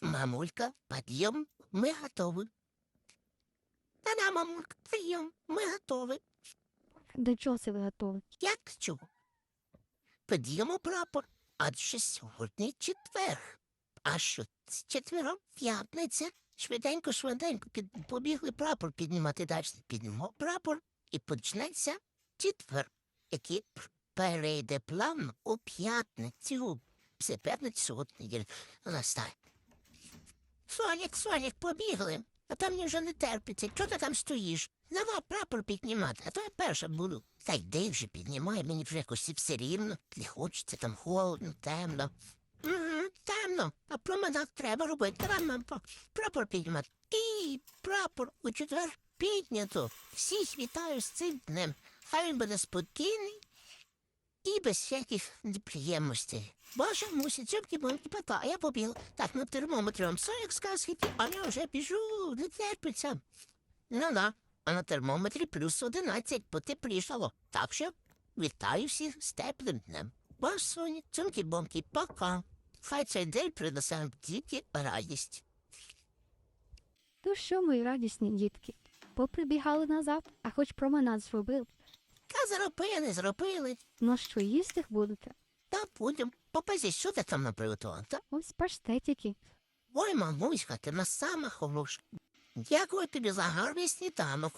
Мамулька, подъем, мы готовы. Да-да, мамулька, прием, мы готовы. До чого це ви готові? Як до чого? Під'ємо прапор, адже сьогодні четвер. А що з четвером п'ятниця? Швиденько, швиденько під, побігли прапор піднімати далі. Піднімо прапор і почнеться четвер, який п- перейде плавно у п'ятницю. Все п'ятниця сьогодні неділя. Настає. Сонік, Сонік, побігли. А там мені вже не терпиться. Чого ти там стоїш? Давай прапор піднімати, а то я перша буду. Та йди вже піднімай, мені вже якось все рівно. Не хочеться, там холодно, темно. Угу, темно, а променад треба робити. Давай по- прапор піднімати. І прапор у четвер піднято. Всіх вітаю з цим днем. Хай він буде спокійний і без всяких неприємностей. Боже, мусить цьомки бомки пота, а я побіг. Так, на термометрі вам 40 сказки, а я вже біжу, не терпиться. Ну да, а на термометрі плюс 11 потеплішало. Так що вітаю всіх з теплим днем. Ваш Соня, цьомки бомки, пока. Хай цей день принесе вам тільки радість. То що, мої радісні дітки? Поприбігали назад, а хоч променад зробили. Та зробили, зробили. Ну що, їсти будете? Та будем. Попазі, що ти там наприготував, та? Ось паштетики. Ой, мамуська, ти на сама хороша. Дякую тобі за гарний сніданок.